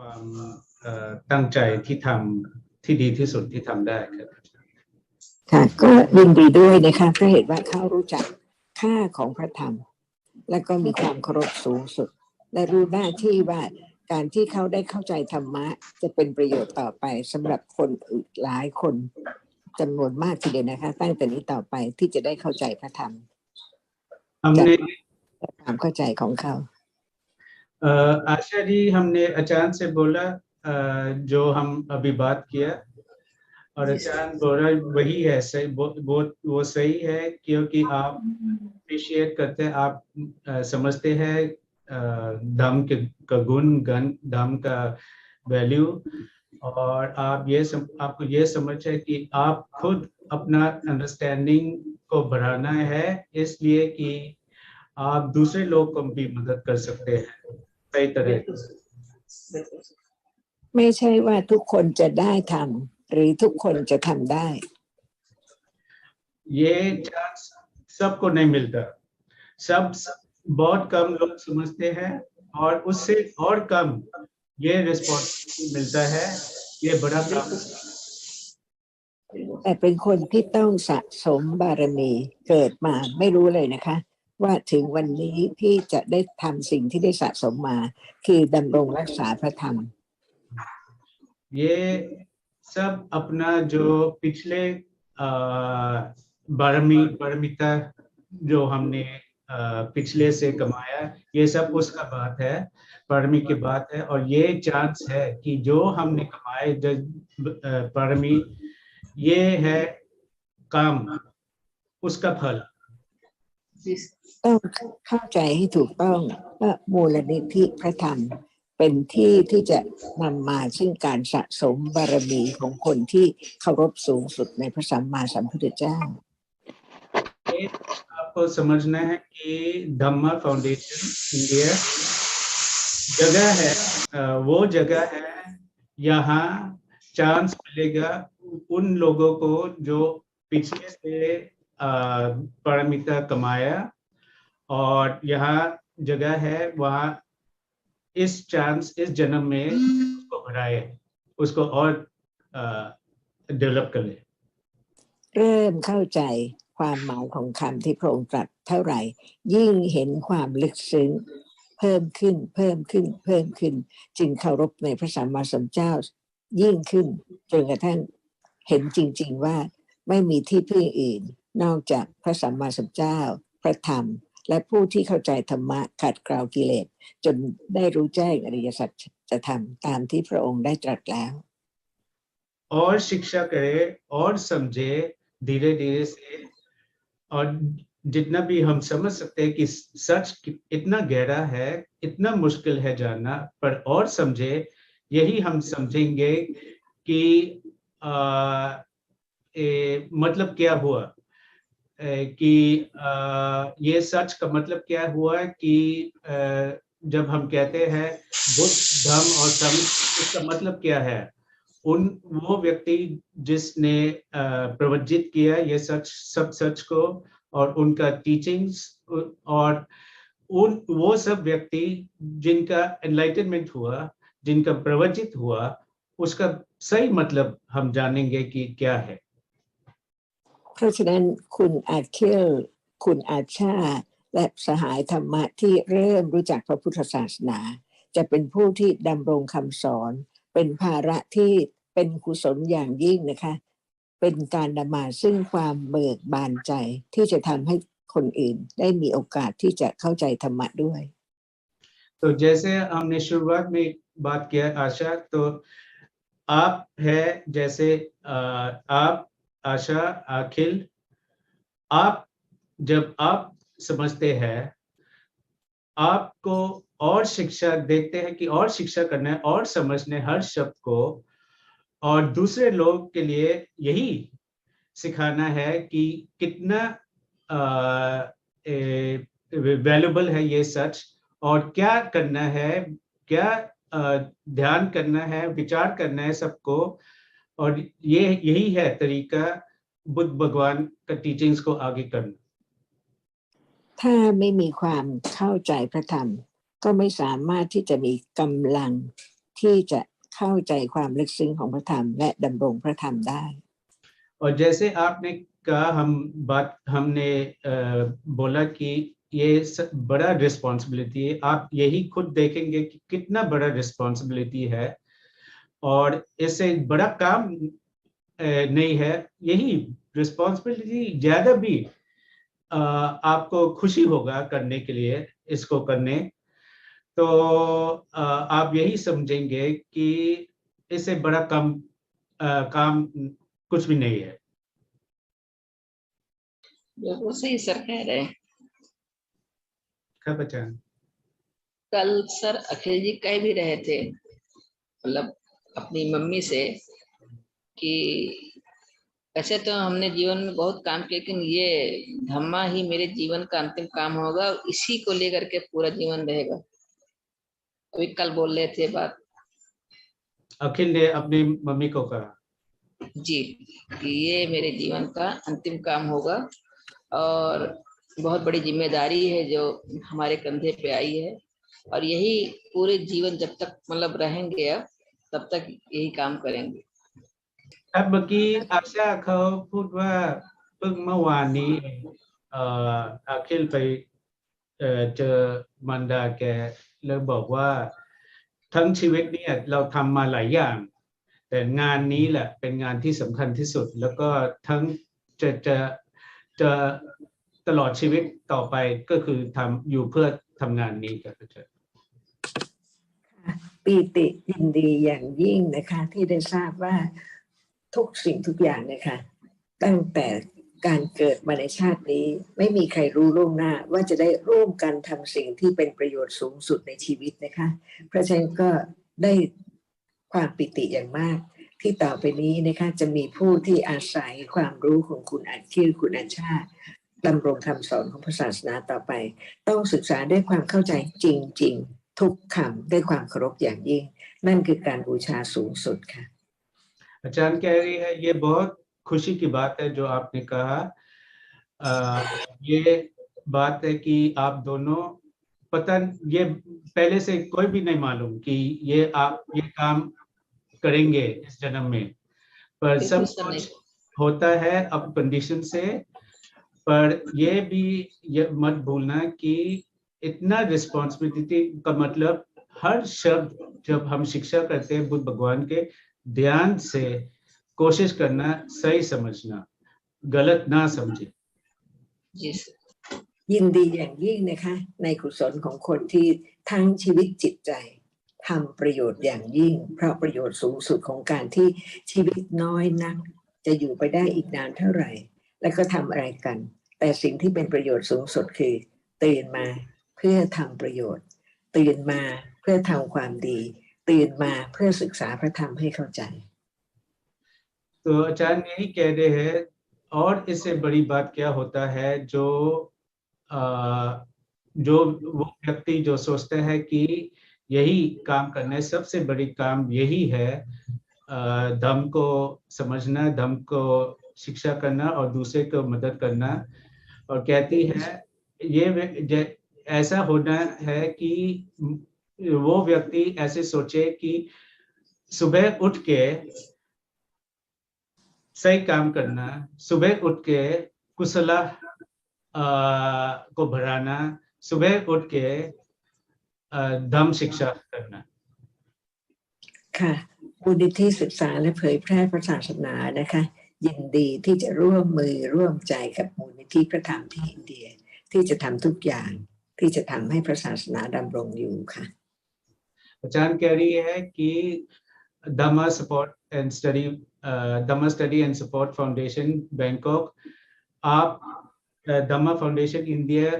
ความตั้งใจที่ทำที่ดีที่สุดที่ทำได้ครับค่ะก็ยินดีด้วยนะคะเพราะเหตุว่าเขารู้จักค่าของพระธรรม และก็มีความเคารพสูงสุด และรู้หน้าที่ว่าการที่เขาได้เข้าใจธรรมะ จะเป็นประโยชน์ต่อไปสำหรับคนอื่นหลายคนจำนวนมากทีเดียวนะคะ ตั้งแต่นี้ต่อไปที่จะได้เข้าใจพระธรรมทำใความเข้าใจของเขา आशा जी हमने अचानक से बोला जो हम अभी बात किया। और अचानक बोला वही है सही वो वो सही है क्योंकि आप अप्रिशिएट करते हैं आप समझते हैं धम के का गुण गण धम का वैल्यू और आप ये सम, आपको ये समझ है कि आप खुद अपना अंडरस्टैंडिंग को बढ़ाना है इसलिए कि आप दूसरे लोग को भी मदद कर सकते हैं। सही तरह से। ไม่ใช่ว่าทุกคนจะได้ทำหรือทุกคนจะทำได้ ये चांस सबको नहीं मिलता सब बहुत कम लोग समझते हैं और उससे और कम ये रिस्पॉन्सिबिलिटी मिलता है ये बड़ा काम है। แต่เป็นคนที่ต้องสะสมบารมีเกิดมาไม่รู้เลยนะคะ ว่าถึงวันนี้ที่จะได้ทำสิ่งที่ได้สะสมมา คือดำรงรักษาพระธรรม ये सब अपना जो पिछले अ, बारहवीं बारहवीं जो हमने अ, पिछले से कमाया ये सब उसका बात है बारहवीं की बात है और ये चांस है कि जो हमने कमाए जो अ, बारहवीं ये है काम उसका फल ต้องเข้าใจให้ถูกต้องว่ามูลนิธิพระธรรม เป็นที่ที่จะนำมาซึ่งการสะสมบารมีของคนที่เคารพสูงสุดในพระสัมมาสัมพุทธเจ้า ये आपको समझना है कि धम्मा फाउंडेशन इंडिया जगह है अ, वो जगह है यहाँ चांस मिलेगा उन लोगों को जो पिछले से अ, पारमिता कमाया और यहाँ जगह है वहाँ इस चांस इस जन्म में उसको बढ़ाए उसको और डेवलप कर ले เริ่มเข้าใจความหมายของคำที่พระองค์ตรัสเท่าไหร่ ยิ่งเห็นความลึกซึ้ง เพิ่มขึ้น เพิ่มขึ้น เพิ่มขึ้น จึงเคารพในพระสัมมาสัมพุทธเจ้า ยิ่งขึ้นจนกระทั่งเห็นจริง ๆ ว่าไม่มีที่พึ่งอื่น นอกจากพระสัมมาสัมพุทธเจ้า พระธรรม และผู้ที่เข้าใจธรรมะขัดเกลากิเลส จนได้รู้แจ้งอริยสัจจะทำตามที่พระองค์ได้ตรัสแล้ว और शिक्षा करे और समझे धीरे धीरे से और जितना भी हम समझ सकते हैं कि सच कि- इतना गहरा है इतना मुश्किल है जानना पर और समझे यही हम समझेंगे कि आ, ए, मतलब क्या हुआ ए, कि ये सच का मतलब क्या हुआ कि जब हम कहते हैं बुद्ध, धर्म और संघ इसका मतलब क्या है? उन, वो व्यक्ति जिसने प्रवचित किया ये सच, सब सच को और उनका टीचिंग्स और उन, वो सब व्यक्ति जिनका एनलाइटनमेंट हुआ, जिनका प्रवचित हुआ, उसका सही मतलब हम जानेंगे कि क्या है। เพราะฉะนั้นคุณอาเคิลคุณอาชา และสหายธรรมะที่เริ่มรู้จักพระพุทธศาสนา จะเป็นผู้ที่ดำรงคำสอน เป็นภาระที่เป็นกุศลอย่างยิ่งนะคะ เป็นการนำมาซึ่งความเบิกบานใจที่จะทำให้คนอื่นได้มีโอกาสที่จะเข้าใจธรรมะด้วย तो जैसे हमने शुरुआत में बात किया आशा तो आप है जैसे अ, आप आशा अखिल आप जब आप समझते हैं आपको और शिक्षा देखते हैं कि और शिक्षा करना और समझने हर शब्द को और दूसरे लोग के लिए यही सिखाना है कि कितना वैल्यूबल है ये सच और क्या करना है क्या अ, ध्यान करना है विचार करना है सबको और ये यही है तरीका बुद्ध भगवान का टीचिंग्स को आगे करना ถ้าไม่มีความเข้าใจพระธรรม ก็ไม่สามารถที่จะมีกำลัง ที่จะเข้าใจความลึกซึ้งของพระธรรม และดำรงพระธรรมได้ और जैसे आपने कहा हम बात हमने अ, बोला कि ये स- बड़ा रिस्पॉन्सिबिलिटी है आप यही खुद देखेंगे कि कितना बड़ा रिस्पॉन्सिबिलिटी है और इससे बड़ा काम नहीं है। यही रिस्पॉन्सिबिलिटी ज़्यादा भी आपको खुशी होगा करने के लिए इसको करने। तो आप यही समझेंगे कि इससे बड़ा काम काम कुछ भी नहीं है। सही सर कह रहे हैं। कल सर अखिल जी कह भी रहे थे मतलब अपनी मम्मी से कि ऐसे तो हमने जीवन में बहुत काम किया लेकिन ये धम्मा ही मेरे जीवन का अंतिम काम होगा इसी को लेकर के पूरा जीवन रहेगा। अभी कल बोल रहे थे बात। अखिल ने अपनी मम्मी को कहा। जी कि ये मेरे जीवन का अंतिम काम होगा और बहुत बड़ी ज़िम्मेदारी है जो हमारे कंधे पे आई है और यही पूरे जीवन जब तक मतलब रहेंगे अब तब तक यही काम करेंगे ครับเมื่อกี้อาชาเขาพูดว่าเพิ่งเมื่อวานนี้เอ่ออาคิลไปเอ่อเจอมันดาแกแล้วบอกว่าทั้งชีวิตเนี่ยเราทำมาหลายอย่าง แต่งานนี้แหละเป็นงานที่สำคัญที่สุด แล้วก็ทั้งจะจะจะตลอดชีวิตต่อไปก็คือทำอยู่เพื่อทำงานนี้ครับอาจารย์ ปีติยินดีอย่างยิ่งนะคะ ที่ได้ทราบว่าทุกสิ่งทุกอย่างนะคะ ตั้งแต่การเกิดมาในชาตินี้ ไม่มีใครรู้ล่วงหน้า ว่าจะได้ร่วมกันทำสิ่งที่เป็นประโยชน์สูงสุดในชีวิตนะคะ เพราะฉะนั้นก็ได้ความปิติอย่างมาก ที่ต่อไปนี้นะคะจะมีผู้ที่อาศัยความรู้ของคุณอาชีพคุณอาชาติดำรงคำสอนของพระศาสนาต่อไป ต้องศึกษาด้วยความเข้าใจจริง ๆ ทุกคำด้วยความเคารพอย่างยิ่ง นั่นคือการบูชาสูงสุดค่ะ अचान कह रही है ये बहुत खुशी की बात है जो आपने कहा आ, ये बात है कि आप दोनों पता ये पहले से कोई भी नहीं मालूम कि ये आप ये काम करेंगे इस जन्म में पर सब बिल्कुल सर कुछ होता है अब कंडीशन से पर ये भी ये मत भूलना कि इतना रिस्पॉन्सिबिलिटी का मतलब हर शब्द जब हम शिक्षा करते हैं बुद्ध भगवान के ध्यान से कोशिश करना सही समझना गलत ना समझे जी सर ยินดีอย่างยิ่งนะคะ ในกุศลของคนที่ทั้งชีวิตจิตใจทำประโยชน์อย่างยิ่ง เพราะประโยชน์สูงสุดของการที่ชีวิตน้อยนัก จะอยู่ไปได้อีกนานเท่าไหร่ และก็ทำอะไรกัน แต่สิ่งที่เป็นประโยชน์สูงสุดคือตื่นมา เพื่อทำประโยชน์ ตื่นมาเพื่อทำความดี ตื่นมาเพื่อศึกษาพระธรรมให้เข้าใจ तो आचार्य यही कह रहे हैं और इससे बड़ी बात क्या होता है जो आ, जो वो व्यक्ति जो सोचता है कि यही काम करना है सबसे बड़ी काम यही है आ, धर्म को समझना धर्म को शिक्षा करना और दूसरे को मदद करना और कहती है ये वे- जे- ऐसा होना है कि वो व्यक्ति ऐसे सोचे कि सुबह उठ के सही काम करना सुबह उठ के कुशला आ, को बढ़ाना सुबह उठ के आ, धम्म शिक्षा करना ค่ะมูลนิธิศึกษาและเผยแพร่พระศาสนานะคะ ยินดีที่จะร่วมมือร่วมใจกับมูลนิธิพระธรรมที่อินเดีย ที่จะทำทุกอย่าง ที่จะทำให้พระศาสนาดำรงอยู่ค่ะ आचार्य कह रही है कि Dhamma support and study Dhamma study and support foundation Bangkok आप धम्मा फाउंडेशन इंडिया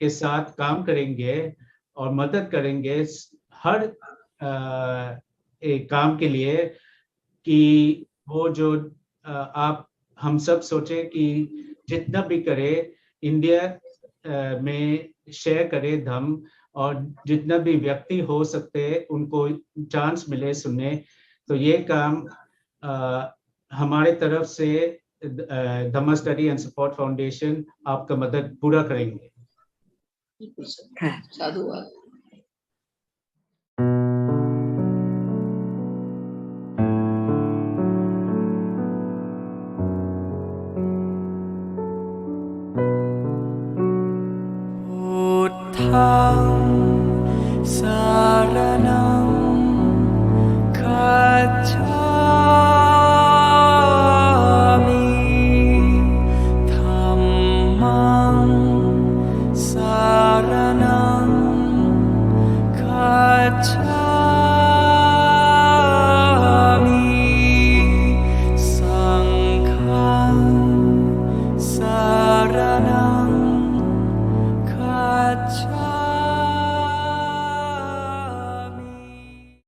के साथ काम करेंगे और मदद करेंगे हर अ, एक काम के लिए कि वो जो अ, आप हम सब सोचे कि जितना भी करे इंडिया अ, में शेयर करें धम और जितना भी व्यक्ति हो सकते उनको चांस मिले सुनने। तो ये काम आ, हमारे तरफ़ से Dhamma study and support foundation आपका मदद पूरा करेंगे। ะ साधुवाद। sarana